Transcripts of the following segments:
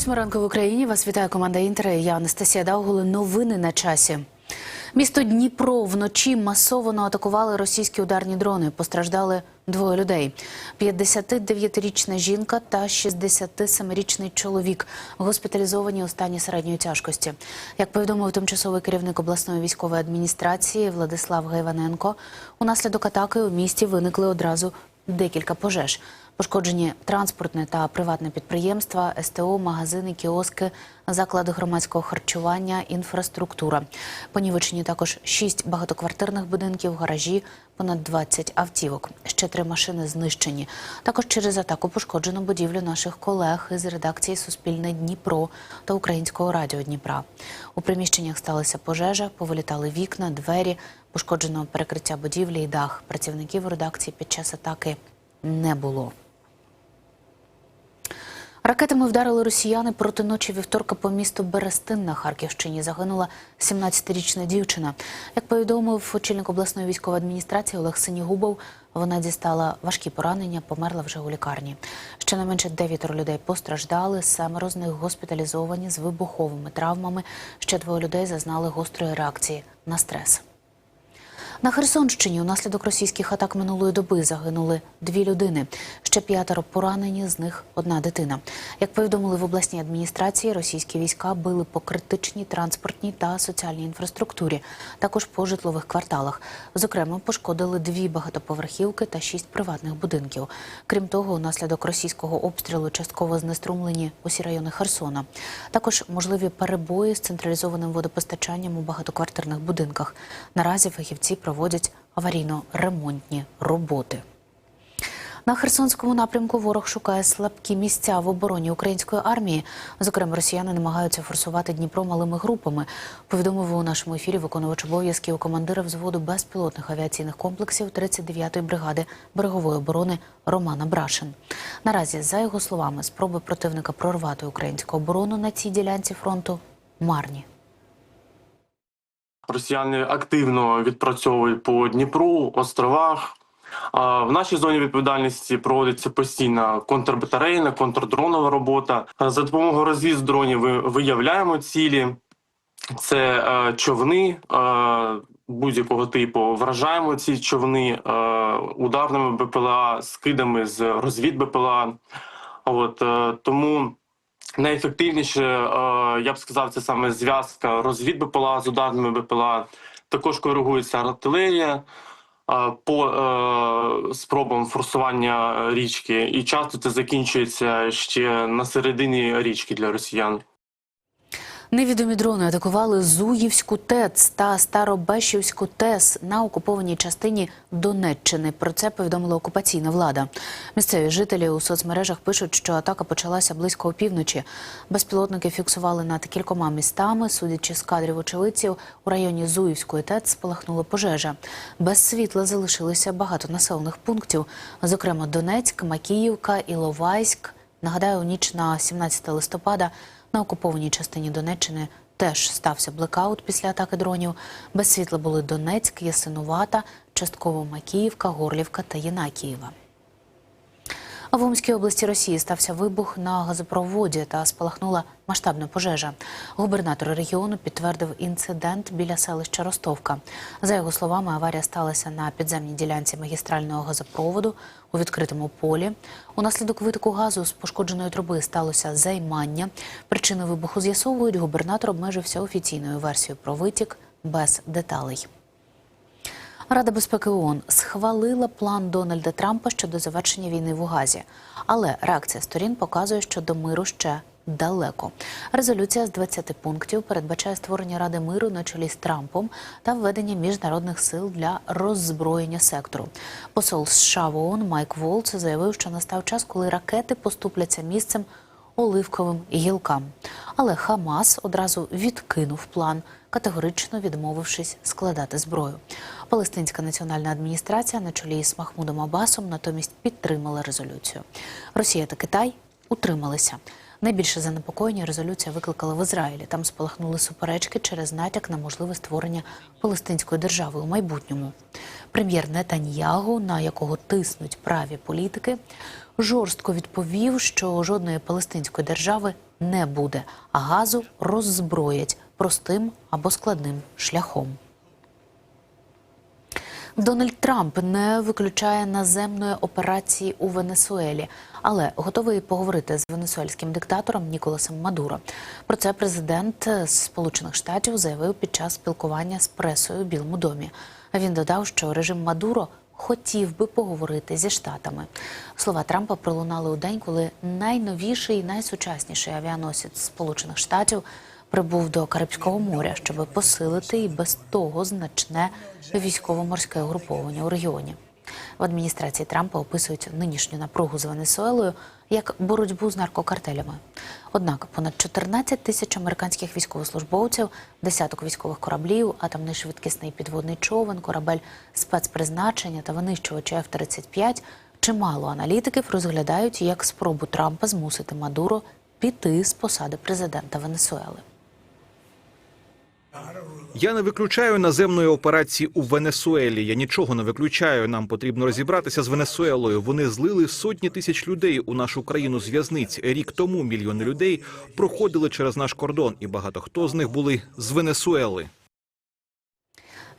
Восьма ранку в Україні вас вітає команда Інтер. Я Анастасія Даугули. Новини на часі. Місто Дніпро вночі масово атакували російські ударні дрони. Постраждали двоє людей: 59-річна жінка та 67-річний чоловік, госпіталізовані у стані середньої тяжкості. Як повідомив тимчасовий керівник обласної військової адміністрації Владислав Гайваненко, унаслідок атаки у місті виникли одразу декілька пожеж. Пошкоджені транспортне та приватне підприємства, СТО, магазини, кіоски, заклади громадського харчування, інфраструктура. Понівечені також шість багатоквартирних будинків, гаражі, понад 20 автівок. Ще три машини знищені. Також через атаку пошкоджено будівлю наших колег із редакції Суспільне Дніпро та Українського радіо Дніпра. У приміщеннях сталася пожежа, повилітали вікна, двері, пошкоджено перекриття будівлі і дах. Працівників редакції під час атаки не було. Ракетами вдарили росіяни проти ночі вівторка по місту Берестин на Харківщині. Загинула 17-річна дівчина. Як повідомив очільник обласної військової адміністрації Олег Синігубов, вона дістала важкі поранення, померла вже у лікарні. Щонайменше дев'ятеро людей постраждали, семеро з них госпіталізовані з вибуховими травмами. Ще двоє людей зазнали гострої реакції на стрес. На Херсонщині унаслідок російських атак минулої доби загинули дві людини. Ще п'ятеро поранені, з них одна дитина. Як повідомили в обласній адміністрації, російські війська били по критичній транспортній та соціальній інфраструктурі, також по житлових кварталах. Зокрема, пошкодили дві багатоповерхівки та шість приватних будинків. Крім того, унаслідок російського обстрілу частково знеструмлені усі райони Херсона. Також можливі перебої з централізованим водопостачанням у багатоквартирних будинках. Наразі фахівці проводять аварійно-ремонтні роботи. На Херсонському напрямку ворог шукає слабкі місця в обороні української армії. Зокрема, росіяни намагаються форсувати Дніпро малими групами. Повідомив у нашому ефірі виконувач обов'язків командира взводу безпілотних авіаційних комплексів 39-ї бригади берегової оборони Романа Брашин. Наразі, за його словами, спроби противника прорвати українську оборону на цій ділянці фронту марні. Росіяни активно відпрацьовують по Дніпру, островах. В нашій зоні відповідальності проводиться постійна контрбатарейна, контрдронова робота. За допомогою розвіздронів ви- виявляємо цілі. Це е, човни е, будь-якого типу. Вражаємо ці човни е, ударними БПЛА, скидами з розвід БПЛА. От тому найефективніше, е, я б сказав, це саме зв'язка розвід БПЛА з ударними БПЛА. Також коригується артилерія е, по е, спробам форсування річки, і часто це закінчується ще на середині річки для росіян. Невідомі дрони атакували Зуївську ТЕЦ та Старобешівську ТЕС на окупованій частині Донеччини. Про це повідомила окупаційна влада. Місцеві жителі у соцмережах пишуть, що атака почалася близько опівночі. Безпілотники фіксували над кількома містами. Судячи з кадрів очевидців, у районі Зуївської ТЕЦ спалахнула пожежа. Без світла залишилися багато населених пунктів, зокрема Донецьк, Макіївка, Іловайськ. Нагадаю, у ніч на 17 листопада на окупованій частині Донеччини теж стався блекаут після атаки дронів. Без світла були Донецьк, Ясинувата, частково Макіївка, Горлівка та Єнакієва. А в Омській області Росії стався вибух на газопроводі та спалахнула масштабна пожежа. Губернатор регіону підтвердив інцидент біля селища Ростовка. За його словами, аварія сталася на підземній ділянці магістрального газопроводу у відкритому полі. Унаслідок витоку газу з пошкодженої труби сталося займання. Причини вибуху з'ясовують. Губернатор обмежився офіційною версією про витік без деталей. Рада безпеки ООН схвалила план Дональда Трампа щодо завершення війни в Угазі, але реакція сторін показує, що до миру ще далеко. Резолюція з 20 пунктів передбачає створення ради миру на чолі з Трампом та введення міжнародних сил для роззброєння сектору. Посол США в ООН Майк Волц заявив, що настав час, коли ракети поступляться місцем оливковим гілкам. Але Хамас одразу відкинув план, категорично відмовившись складати зброю. Палестинська національна адміністрація на чолі з Махмудом Абасом натомість підтримала резолюцію. Росія та Китай утрималися. Найбільше занепокоєння резолюція викликала в Ізраїлі. Там спалахнули суперечки через натяк на можливе створення палестинської держави у майбутньому. Прем'єр Нетаньягу, на якого тиснуть праві політики, жорстко відповів, що жодної палестинської держави не буде, а газу роззброять простим або складним шляхом. Дональд Трамп не виключає наземної операції у Венесуелі, але готовий поговорити з венесуельським диктатором Ніколасом Мадуро. Про це президент Сполучених Штатів заявив під час спілкування з пресою у Білому домі. Він додав, що режим Мадуро хотів би поговорити зі штатами. Слова Трампа пролунали у день, коли найновіший і найсучасніший авіаносець Сполучених Штатів прибув до Карибського моря, щоб посилити і без того значне військово-морське угруповання у регіоні. В адміністрації Трампа описують нинішню напругу з Венесуелою як боротьбу з наркокартелями. Однак понад 14 тисяч американських військовослужбовців, десяток військових кораблів, атомний швидкісний підводний човен, корабель спецпризначення та винищувачі F-35 чимало аналітиків розглядають як спробу Трампа змусити Мадуро піти з посади президента Венесуели. Я не виключаю наземної операції у Венесуелі. Я нічого не виключаю. Нам потрібно розібратися з Венесуелою. Вони злили сотні тисяч людей у нашу країну з в'язниць. Рік тому мільйони людей проходили через наш кордон, і багато хто з них були з Венесуели.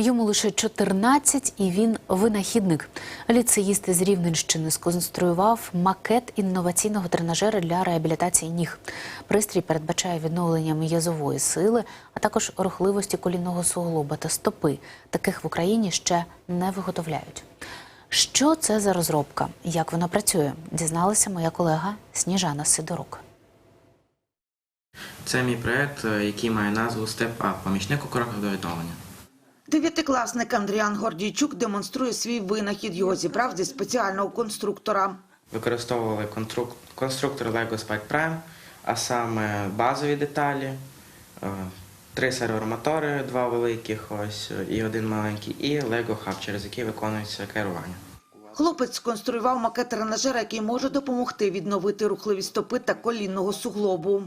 Йому лише 14 і він винахідник. Ліцеїст з Рівненщини сконструював макет інноваційного тренажера для реабілітації ніг. Пристрій передбачає відновлення м'язової сили, а також рухливості колінного суглоба та стопи. Таких в Україні ще не виготовляють. Що це за розробка? Як вона працює? Дізналася моя колега Сніжана Сидорук. Це мій проект, е, який має назву Up – помічник у кроках до відновлення. Дев'ятикласник Андріан Гордійчук демонструє свій винахід. Його зібрав зі спеціального конструктора. Використовували конструктор Lego Spike Prime, а саме базові деталі, е, три сервомотори, два великих ось і один маленький, і Lego Hub, через який виконується керування. Хлопець сконструював макет тренажера, який може допомогти відновити рухливість стопи та колінного суглобу.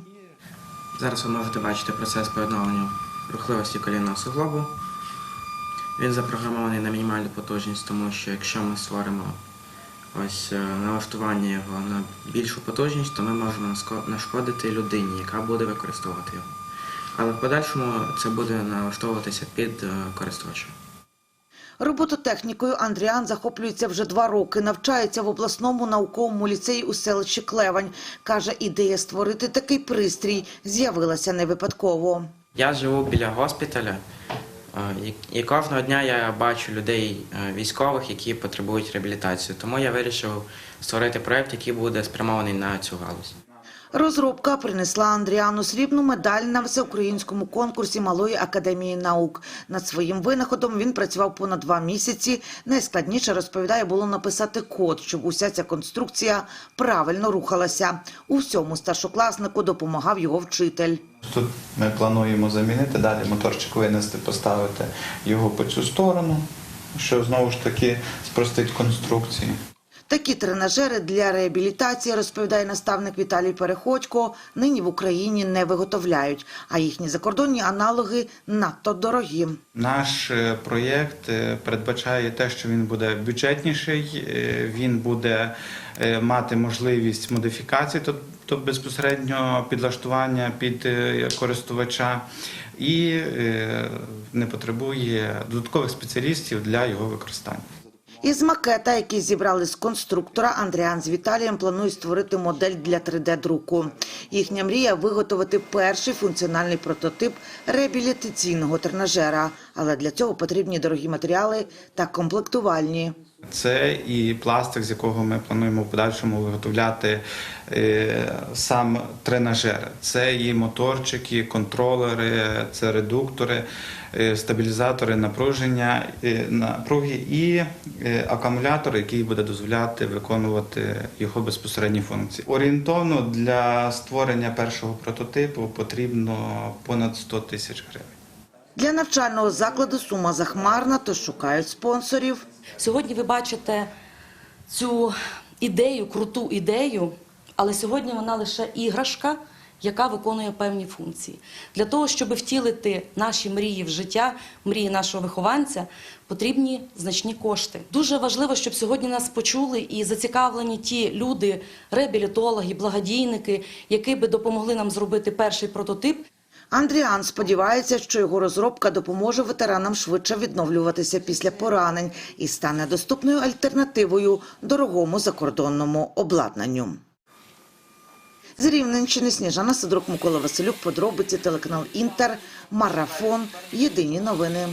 Зараз ви можете бачити процес по відновленню рухливості колінного суглобу. Він запрограмований на мінімальну потужність, тому що якщо ми створимо ось е, налаштування його на більшу потужність, то ми можемо нашкодити людині, яка буде використовувати його. Але в подальшому це буде налаштовуватися під е, користувача. Робототехнікою Андріан захоплюється вже два роки. Навчається в обласному науковому ліцеї у селищі Клевань. Каже, ідея створити такий пристрій з'явилася не випадково. Я живу біля госпіталя, і кожного дня я бачу людей е, військових, які потребують реабілітації. Тому я вирішив створити проект, який буде спрямований на цю галузь. Розробка принесла Андріану срібну медаль на всеукраїнському конкурсі Малої академії наук. Над своїм винаходом він працював понад два місяці. Найскладніше розповідає було написати код, щоб уся ця конструкція правильно рухалася. У всьому старшокласнику допомагав його вчитель. Тут ми плануємо замінити, далі моторчик винести, поставити його по цю сторону, що знову ж таки спростить конструкцію. Такі тренажери для реабілітації, розповідає наставник Віталій Переходько, нині в Україні не виготовляють, а їхні закордонні аналоги надто дорогі. Наш е, проєкт е, передбачає те, що він буде бюджетніший, е, він буде мати можливість модифікації, тобто безпосередньо підлаштування під користувача, і не потребує додаткових спеціалістів для його використання. Із макета, який зібрали з конструктора, Андріан з Віталієм планують створити модель для 3D-друку. Їхня мрія – виготовити перший функціональний прототип реабілітаційного тренажера. Але для цього потрібні дорогі матеріали та комплектувальні. Це і пластик, з якого ми плануємо в подальшому виготовляти е, сам тренажер. Це і моторчики, контролери, це редуктори, е, стабілізатори напруження, е, напруги і акумулятор, який буде дозволяти виконувати його безпосередні функції. Орієнтовно для створення першого прототипу потрібно понад 100 тисяч гривень. Для навчального закладу сума захмарна, тож шукають спонсорів. Сьогодні ви бачите цю ідею, круту ідею, але сьогодні вона лише іграшка, яка виконує певні функції. Для того, щоб втілити наші мрії в життя, мрії нашого вихованця, потрібні значні кошти. Дуже важливо, щоб сьогодні нас почули і зацікавлені ті люди, реабілітологи, благодійники, які би допомогли нам зробити перший прототип. Андріан сподівається, що його розробка допоможе ветеранам швидше відновлюватися після поранень і стане доступною альтернативою дорогому закордонному обладнанню. З Рівненщини Сніжана Сидорук, Микола Василюк, подробиці, телеканал Інтер, Марафон, Єдині новини.